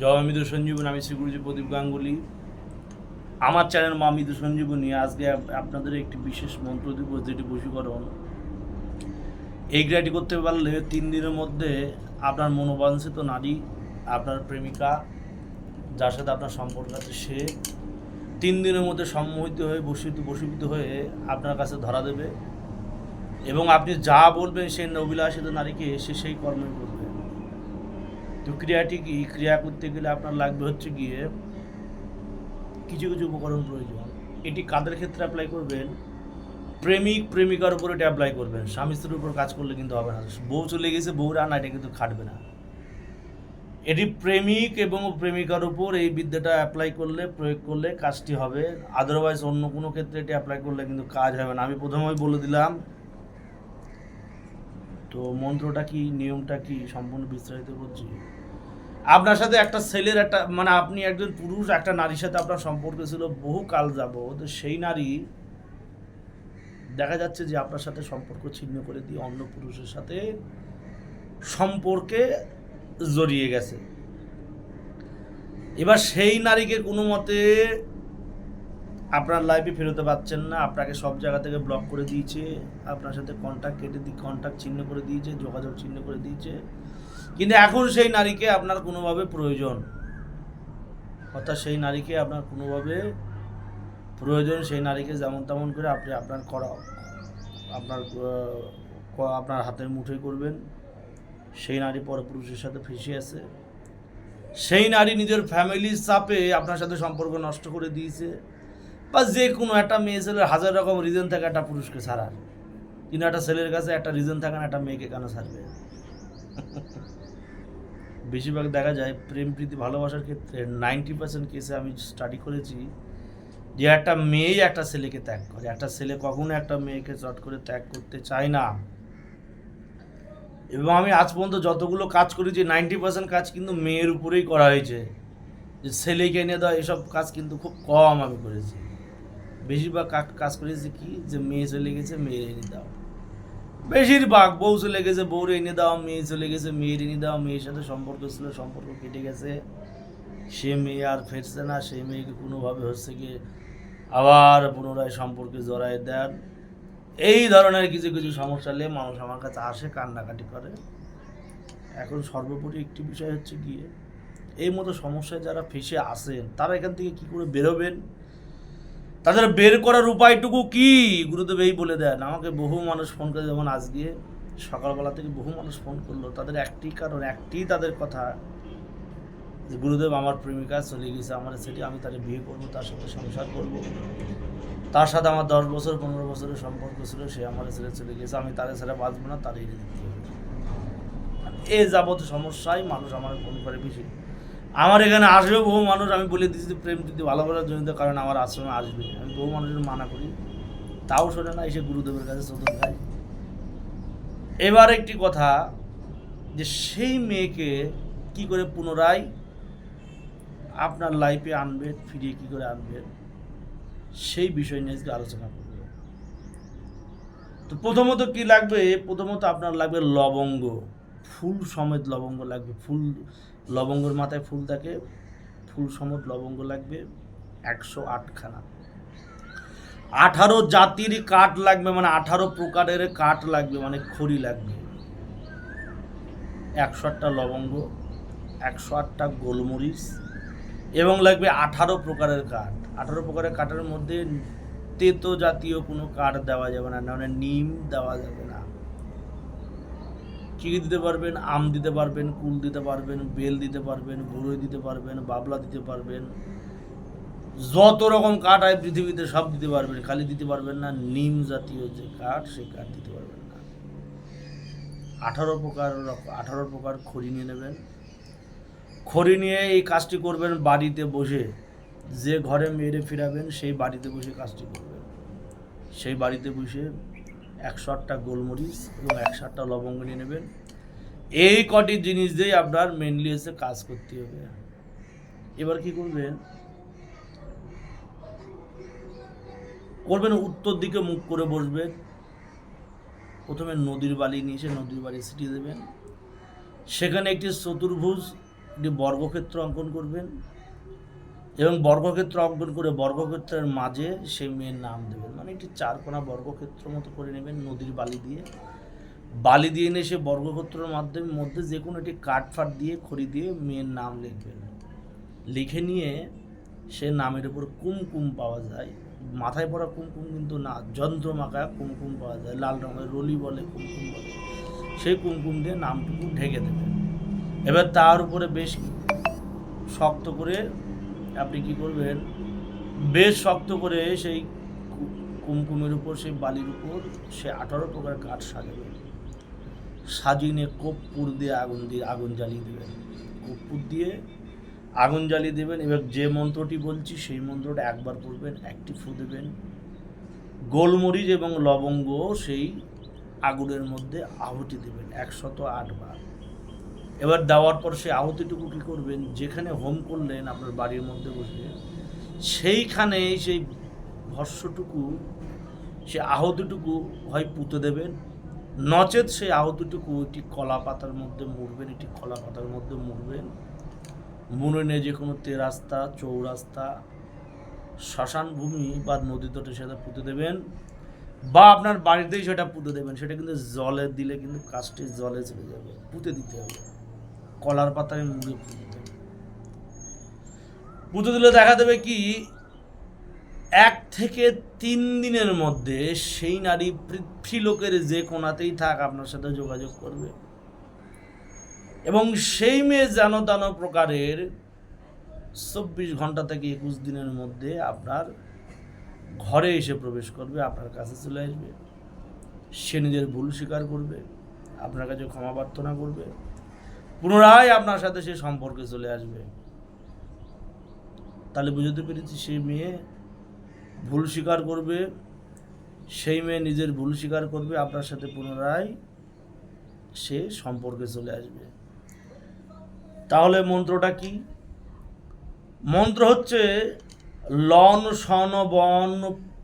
জয় মৃদু সঞ্জীবন, আমি শ্রী গুরুজি প্রদীপ গাঙ্গুলি। আমার চ্যানেল মা মৃদু সঞ্জীবনী। আজকে আপনাদের একটি বিশেষ মন্ত্র দিব, যেটি বশীকরণ। এই ক্রিয়াটি করতে পারলে তিন দিনের মধ্যে আপনার মনোবাঞ্ছিত নারী, আপনার প্রেমিকা, যার সাথে আপনার সম্পর্ক আছে, সে তিন দিনের মধ্যে সম্মোহিত হয়ে, বসিত, বশীভূত হয়ে আপনার কাছে ধরা দেবে। এবং আপনি যা বলবেন, সেই অভিলাষিত নারীকে সে সেই কর্মই করবে। ক্রিয়াটি কি? ক্রিয়া করতে গেলে আপনার লাগবে হচ্ছে গিয়ে কিছু কিছু উপকরণ প্রয়োজন। এটি কাদের ক্ষেত্রে অ্যাপ্লাই করবেন? প্রেমিক, প্রেমিকার উপর এটা অ্যাপ্লাই করবেন। স্বামী স্ত্রীর উপর কাজ করলে কিন্তু হবে না। বউ চলে গেছে, বউ রান্না এটা কিন্তু খাটবে না। এটি প্রেমিক এবং প্রেমিকার উপর এই বিদ্যাটা অ্যাপ্লাই করলে, প্রয়োগ করলে কাজটি হবে। আদারওয়াইজ অন্য কোনো ক্ষেত্রে এটি অ্যাপ্লাই করলে কিন্তু কাজ হবে না। আমি প্রথমেই বলে দিলাম। তো মন্ত্রটা কি, নিয়মটা কি সম্পূর্ণ বিস্তারিত বলছি? আপনার সাথে একটা ছেলের একটা মানে আপনি একজন পুরুষ, একটা নারীর সাথে আপনার সম্পর্ক ছিল, বহু কাল যাব তো সেই নারী দেখা যাচ্ছে যে আপনার সাথে সম্পর্ক ছিন্ন করে দিয়ে অন্য পুরুষের সাথে সম্পর্কে জড়িয়ে গেছে। এবার সেই নারীকে কোনো মতে আপনার লাইফে ফেরোতে পারছেন না, আপনাকে সব জায়গা থেকে ব্লক করে দিয়েছে, আপনার সাথে কন্ট্যাক্ট কেটে দিয়ে কন্ট্যাক্ট ছিন্ন করে দিয়েছে, যোগাযোগ ছিন্ন করে দিয়েছে। কিন্তু এখন সেই নারীকে আপনার কোনোভাবে প্রয়োজন। অর্থাৎ সেই নারীকে আপনার কোনোভাবে প্রয়োজন, সেই নারীকে যেমন তেমন করে আপনি আপনার করা, আপনার আপনার হাতের মুঠোয় করবেন। সেই নারী পরপুরুষের সাথে ফেসে আছে। সেই নারী নিজের ফ্যামিলির চাপে আপনার সাথে সম্পর্ক নষ্ট করে দিয়েছে। বা যে কোনো একটা মেয়ে ছেলের হাজার রকম রিজন থাকে একটা পুরুষকে ছাড়ার। কিন্তু একটা ছেলের কাছে একটা রিজন থাকে না, একটা মেয়েকে কেন ছাড়বে? বেশিরভাগ দেখা যায় প্রেম, প্রীতি, ভালোবাসার ক্ষেত্রে নাইনটি পার্সেন্ট কেসে আমি স্টাডি করেছি যে একটা মেয়েই একটা ছেলেকে ত্যাগ করে। একটা ছেলে কখনো একটা মেয়েকে চট করে ত্যাগ করতে চায় না। এবং আমি আজ পর্যন্ত যতগুলো কাজ করেছি নাইনটি পার্সেন্ট কাজ কিন্তু মেয়ের উপরেই করা হয়েছে। যে ছেলেকে এনে দেওয়া, এসব কাজ কিন্তু খুব কম আমি করেছি। বেশিরভাগ কাজ করেছি কি? যে মেয়ে চলে গেছে, মেয়ে এনে দাও। বেশিরভাগ বউ চলে গেছে, বউর এনে দাও, মেয়ে চলে গেছে, মেয়ের এনে দাও, মেয়ের সাথে সম্পর্ক ছিল, সম্পর্ক কেটে গেছে। সে মেয়ে আর ফিরছে না সেই মেয়েকে কোনোভাবে হচ্ছে গিয়ে আবার পুনরায় সম্পর্কে জড়ায় দেন। এই ধরনের কিছু কিছু সমস্যা নিয়ে মানুষ আমার কাছে আসে, কান্নাকাটি করে। এখন সর্বোপরি একটি বিষয় হচ্ছে গিয়ে, এই মতো সমস্যায় যারা ফেসে আসেন তারা এখান থেকে কি করে বেরোবেন? তাদের বের করার উপায়টুকু কি? গুরুদেব এই বলে দেন, আমাকে বহু মানুষ ফোন করে যেমন আজকে সকালবেলা থেকে বহু মানুষ ফোন করল, তাদের একটি কারণ একটি তাদের কথা, যে গুরুদেব আমার প্রেমিকা চলে গেছে, আমার সেটি আমি তাকে বিয়ে করব, তার সাথে সংসার করব। তার সাথে আমার দশ বছর, পনেরো বছরের সম্পর্ক ছিল, সে আমার ছেলে চলে গেছে, আমি তাদের ছেলে বাঁচবো না দিতে হবে। এ যাবত সমস্যায় মানুষ আমার ফোন করে বেশি। আমার এখানে আসবে বহু মানুষ, আমি বলে দিচ্ছি প্রেম যদি ভালোবাসার জন্য কারণ আমার আশ্রমে আসবে। আমি বহু মানুষের মানা করি। তাও শোনে না, এসে গুরুদেবের কাছে চতুর খায় এবার একটি কথা, যে সেই মেয়েকে কি করে পুনরায় আপনার লাইফে আনবেন ফিরিয়ে কি করে আনবেন সেই বিষয় নিয়ে আজকে আলোচনা করব। তো প্রথমত কি লাগবে? প্রথমত আপনার লাগবে লবঙ্গ। ফুল সমেত লবঙ্গ লাগবে, ফুল লবঙ্গের মাথায় ফুল থাকে, ফুল সমেত লবঙ্গ লাগবে একশো আটখানা। আঠারো জাতির কাঠ লাগবে মানে আঠারো প্রকারের কাঠ লাগবে মানে খড়ি লাগবে। একশো আটটা লবঙ্গ, একশো আটটা গোলমরিচ, এবং লাগবে আঠারো প্রকারের কাঠ। আঠারো প্রকারের কাঠের মধ্যে তেতো জাতীয় কোনো কাঠ দেওয়া যাবে না মানে নিম দেওয়া যাবে না। কি দিতে পারবেন, আম দিতে পারবেন, কুল দিতে পারবেন, বেল দিতে পারবেন বড়ই দিতে পারবেন, বাবলা দিতে পারবেন, যত রকম কাঠ হয় পৃথিবীতে সব দিতে পারবেন, খালি দিতে পারবেন না, নিম জাতীয় যে কাঠ সেই কাঠ দিতে পারবেন না। আঠারো প্রকার আঠারো প্রকার খড়ি নিয়ে নেবেন। খড়ি নিয়ে এই কাজটি করবেন বাড়িতে বসে। যে ঘরে মেরে ফিরাবেন, সেই বাড়িতে বসে কাজটি করবেন। সেই বাড়িতে বসে একশো আটটা গোলমরিচ এবং একশো আটটা লবঙ্গ নিয়ে নেবেন। এই কটি জিনিস দিয়েই আপনার মেনলি এসে কাজ করতে হবে। এবার কি করবেন? করবেন উত্তর দিকে মুখ করে বসবেন। প্রথমে নদীর বালি নিয়ে এসে নদীর বালি ছিটিয়ে দেবেন। সেখানে একটি চতুর্ভুজ, একটি বর্গক্ষেত্র অঙ্কন করবেন। এবং বর্গক্ষেত্র অঙ্কন করে বর্গক্ষেত্রের মাঝে সেই মেয়ের নাম দেবেন। মানে একটি চারকোনা বর্গক্ষেত্র মতো করে নেবেন নদীর বালি দিয়ে। বালি দিয়ে এনে সে বর্গক্ষেত্রের মাধ্যমে মধ্যে যে কোনো একটি কাঠ ফাট দিয়ে, খড়ি দিয়ে মেয়ের নাম লিখবেন। লিখে নিয়ে সে নামের উপর কুমকুম পাওয়া যায়। মাথায় পড়া কুমকুম কিন্তু না যন্ত্র মাখা কুমকুম পাওয়া যায়। লাল রঙের রলি বলে কুমকুম বলে। সেই কুমকুম দিয়ে নামটুকু ঢেকে দেবেন। এবার তার উপরে বেশ শক্ত করে আপনি কি করবেন? বেশ শক্ত করে সেই কুমকুমের উপর, সেই বালির উপর, সে আঠারো প্রকার কাঠ সাজাবেন সাজিয়ে নিয়ে কর্পূর দিয়ে আগুন দিয়ে, আগুন জ্বালিয়ে দেবেন। কর্পূর দিয়ে আগুন জ্বালিয়ে দেবেন। এবার যে মন্ত্রটি বলছি, সেই মন্ত্রটা একবার পড়বেন, একটি ফু দেবেন। গোলমরিচ এবং লবঙ্গ সেই আগুনের মধ্যে আহুতি দেবেন, একশত আটবার এবার দেওয়ার পর সে আহুতিটুকু কী করবেন? যেখানে হোম করলেন আপনার বাড়ির মধ্যে বসে সেইখানে সেই ভস্যটুকু সে আহুতিটুকু হয় পুঁতে দেবেন। নচেত সেই আহুতিটুকু একটি কলা পাতার মধ্যে মুড়বেন, একটি কলা পাতার মধ্যে মুড়বেন। মুড়ে নিয়ে যে কোনো তেরাস্তা, চৌরাস্তা শ্মশান ভূমি বা নদী তটে সেটা পুঁতে দেবেন বা আপনার বাড়িতেই সেটা পুঁতে দেবেন। সেটা কিন্তু জলে দিলে কিন্তু কাজটি জলে চলে যাবে। পুঁতে দিতে হবে। কলার পাতায় মুড়ে হবে পুঁতে দিলে দেখা দেবে কি, এক থেকে তিন দিনের মধ্যে সেই নারী পৃথ্বী লোকের যে কোনাতেই থাক আপনার সাথে যোগাযোগ করবে। এবং সেই মেয়ে যেন তেন প্রকারের চব্বিশ ঘণ্টা থেকে একুশ দিনের মধ্যে আপনার ঘরে এসে প্রবেশ করবে, আপনার কাছে চলে আসবে। সে নিজের ভুল স্বীকার করবে, আপনার কাছে ক্ষমা প্রার্থনা করবে। পুনরায় আপনার সাথে সে সম্পর্কে চলে আসবে। তাহলে বুঝতে পেরেছি সেই মেয়ে ভুল স্বীকার করবে, সেই মেয়ে নিজের ভুল স্বীকার করবে, আপনার সাথে পুনরায় সে সম্পর্কে চলে আসবে। তাহলে মন্ত্রটা কি? মন্ত্র হচ্ছে, লন সন বন,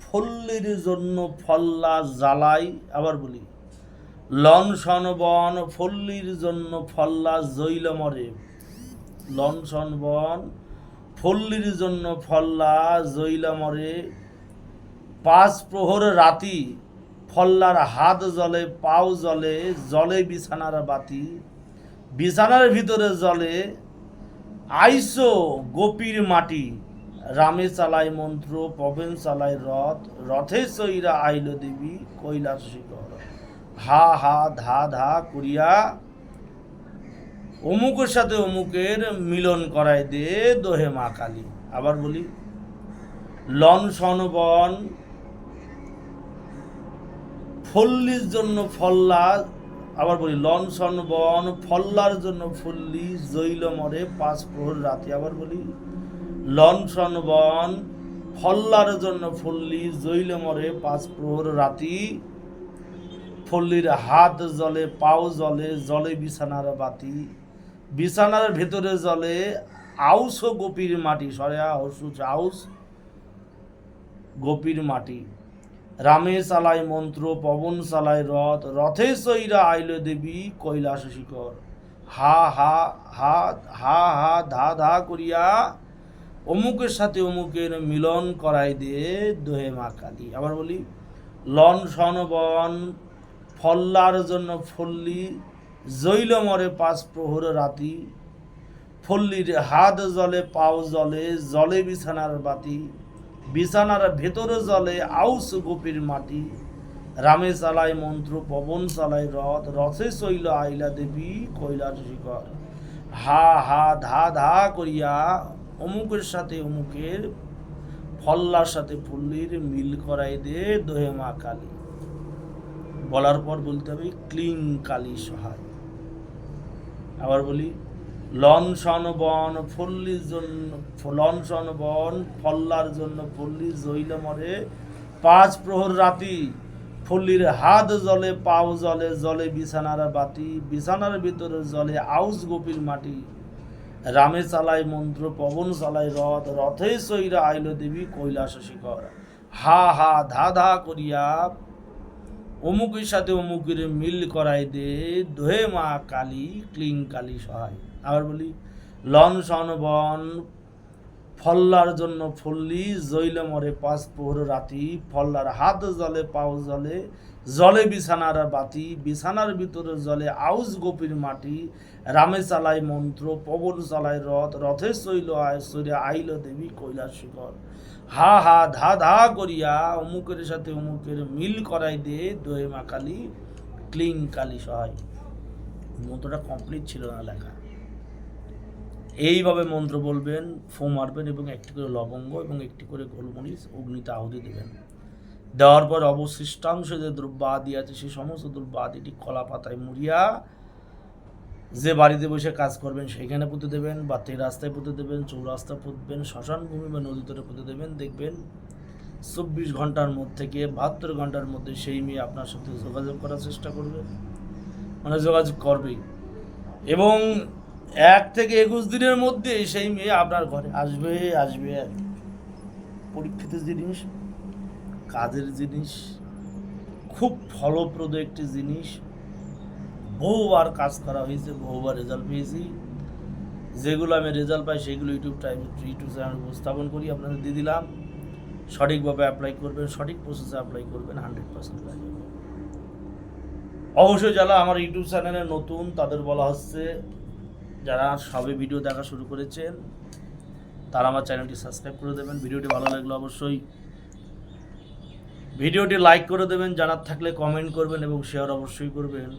ফল্লির জন্য ফল্লা, জ্বালাই। আবার বলি লন সন বন ফল্লির জন্য ফল্লা জৈল মরে। লন সন বন ফল্লির জন্য ফল্লা জৈল মরে। পাঁচ প্রহর রাতি ফল্লার হাত জলে, পাও জলে জলে বিছানার বাতি। বিছানার ভিতরে জলে, আইসো গোপীর মাটি। রামে চালায় মন্ত্র, পবেন চালায় রথ, রথে চৈরা আইল দেবী কৈলাস শিখর হা হা ধা ধা করিয়া অমুকের সাথে অমুকের মিলন করায় দে দোহে মা কালী। আবার বলি, লন সনবন ফল্লির জন্য ফল্লা, আবার বলি, লন সনবন ফল্লার জন্য ফল্লি, জৈল মরে পাঁচ প্রহর রাতে। আবার বলি, লন সনবন ফল্লার জন্য ফল্লি, জৈল মরে পাঁচ প্রহর রাতি। ফল্লির হাত জলে, পাও জলে জলে বিছানার বাতি। বিছানার ভেতরে জলে আউস গোপীর মাটি। সরে আউস আউস, গোপীর মাটি। রামে চালায় মন্ত্র, পবন চালায় রথ। রথে চৈরা আইল দেবী কৈলাস শিখর। হা হা হা হা হা, ধা ধা করিয়া অমুকের সাথে অমুকের মিলন করাই দিয়ে দোহে মা কালী। আবার বলি, লন সনবন ফল্লার জন্য ফল্লি, জৈল মরে পাঁচ প্রহর রাতি, ফল্লির হাত জলে, পাও জলে জলে বিছানার বাতি, বিছানার ভেতরে জলে আউস গোপীর মাটি, রামে চালায় মন্ত্র, পবন চালায় রথ, রথে চইল আইলা দেবী কৈলাস শিখর। হা হা, ধা ধা করিয়া অমুকের সাথে অমুকের, ফল্লার সাথে ফুল্লির মিল করাই দে দোহে মা কালী। বলার পর বলতে হবে, ক্লিং কালী সহায়। আবার বলি, লন সন বন ফল্লির জন্য, লন সন বন ফল্লার জন্য ফল্লি জইল মরে, পাঁচ প্রহর রাতি ফল্লির হাত জলে, পাও জলে জলে বিছানার বাতি, বিছানার ভিতরে জলে আউস গোপীর মাটি। রামে চালায় মন্ত্র, পবন চালায় রথ, রথে চৈরা আইল দেবী কৈলাস শিখর হা হা, ধা ধা করিয়া অমুকের সাথে অমুকের মিল করাই দে দোহে মা কালী, ক্লিং কালী সহায়। আবার বলি, লন সন বন, ফল্লার জন্য ফল্লি, জইলে মরে পাঁচ প্রহর রাতি, ফল্লার হাত জলে পাও জলে জলে বিছানার বাতি, বিছানার ভিতরে জলে আউস গোপীর মাটি, রামে চালায় মন্ত্র, পবন চালায় রথ, রথে শৈল আয় সরে আইল দেবী কৈলাস শিখর হা হা ধা ধা করিয়া অমুকের সাথে অমুকের মিল করাই দে, দোয়ে মা কালী, ক্লিং কালী সহায়। মন্ত্রটা কমপ্লিট ছিল না লেখা। এইভাবে মন্ত্র বলবেন ফো মারবেন এবং একটি করে লবঙ্গ এবং একটি করে গোলমরিচ, অগ্নিতে আহুতি দেবেন। দেওয়ার পর অবশিষ্টাংশ যে দ্রব্য আদি আছে সেই সমস্ত দ্রব্য আদিটি কলা পাতায় মুড়িয়া যে বাড়িতে বসে কাজ করবেন সেখানে পুঁতে দেবেন, বা তে রাস্তায় পুঁতে দেবেন, চৌরাস্তা পুঁতবেন, শ্মশান ভূমি বা নদী তরে পুঁতে দেবেন, দেখবেন চব্বিশ ঘণ্টার মধ্যে থেকে বাহাত্তর ঘণ্টার মধ্যে সেই মেয়ে আপনার সাথে যোগাযোগ করার চেষ্টা করবে মানে যোগাযোগ করবেই এবং এক থেকে একুশ দিনের মধ্যে সেই মেয়ে আপনার ঘরে আসবে আসবে। পরীক্ষিত জিনিস, কাজের জিনিস, খুব ফলপ্রদ একটি জিনিস বহুবার কাজ করা হয়েছে, বহুবার রেজাল্ট পেয়েছি। যেগুলো আমি রেজাল্ট পাই সেগুলো ইউটিউব টাইম ইউটিউব চ্যানেল উপস্থাপন করি, আপনাদের দিয়ে দিলাম। সঠিকভাবে অ্যাপ্লাই করবেন, সঠিক প্রসেসে অ্যাপ্লাই করবেন হান্ড্রেড পার্সেন্ট অবশ্যই যারা আমার ইউটিউব চ্যানেলে নতুন, তাদের বলা হচ্ছে, যারা সবে ভিডিও দেখা শুরু করেছেন, তারা আমার চ্যানেলটি সাবস্ক্রাইব করে দেবেন। ভিডিওটি ভালো লাগলে অবশ্যই ভিডিওটি লাইক করে দেবেন, জানার থাকলে কমেন্ট করবেন এবং শেয়ার অবশ্যই করবেন।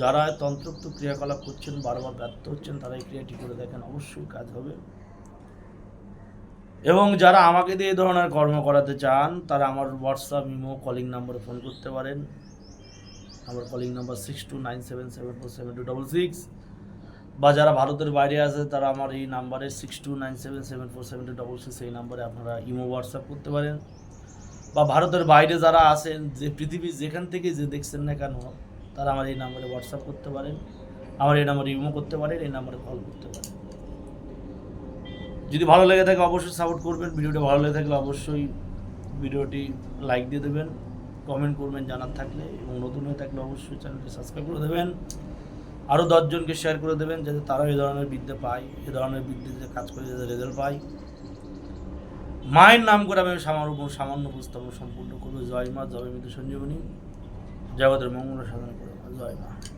যারা তন্ত্রোক্ত ক্রিয়াকলাপ করছেন, বারবার ব্যর্থ হচ্ছেন, তারা এই ক্রিয়াটি করে দেখেন, অবশ্যই কাজ হবে। এবং যারা আমাকে দিয়ে এই ধরনের কর্ম করাতে চান, তারা আমার হোয়াটসঅ্যাপ ইমো কলিং নাম্বারে ফোন করতে পারেন। আমার calling number six two nine seven seven four seven two double six বা যারা ভারতের বাইরে আছে, তারা আমার এই নাম্বারে six two nine seven seven four seven two double six এই নাম্বারে আপনারা ইমো হোয়াটসঅ্যাপ করতে পারেন। বা ভারতের বাইরে যারা আছেন, যে পৃথিবীর যেখান থেকে যে দেখছেন না কেন তারা আমার এই নাম্বারে হোয়াটসঅ্যাপ করতে পারেন, আমার এই নাম্বারে ইমো করতে পারেন, এই নাম্বারে কল করতে পারেন। যদি ভালো লেগে থাকে অবশ্যই সাপোর্ট করবেন, ভিডিওটি ভালো লেগে থাকলে অবশ্যই ভিডিওটি লাইক দিয়ে দেবেন কমেন্ট করবেন, জানার থাকলে, এবং নতুন হয়ে থাকলে অবশ্যই চ্যানেলটি সাবস্ক্রাইব করে দেবেন। আরও দশজনকে শেয়ার করে দেবেন, যাতে তারাও এই ধরনের বিদ্যা পায় এ ধরনের বিদ্যুতে কাজ করে যাতে রেজাল্ট পায়। মায়ের নাম করে আমি সামান্য সামান্য উপস্থাপন সম্পূর্ণ করব। জয় মা, জয় মৃত্যু সঞ্জীবনী। জগতের মঙ্গল সাধন করে জয় মা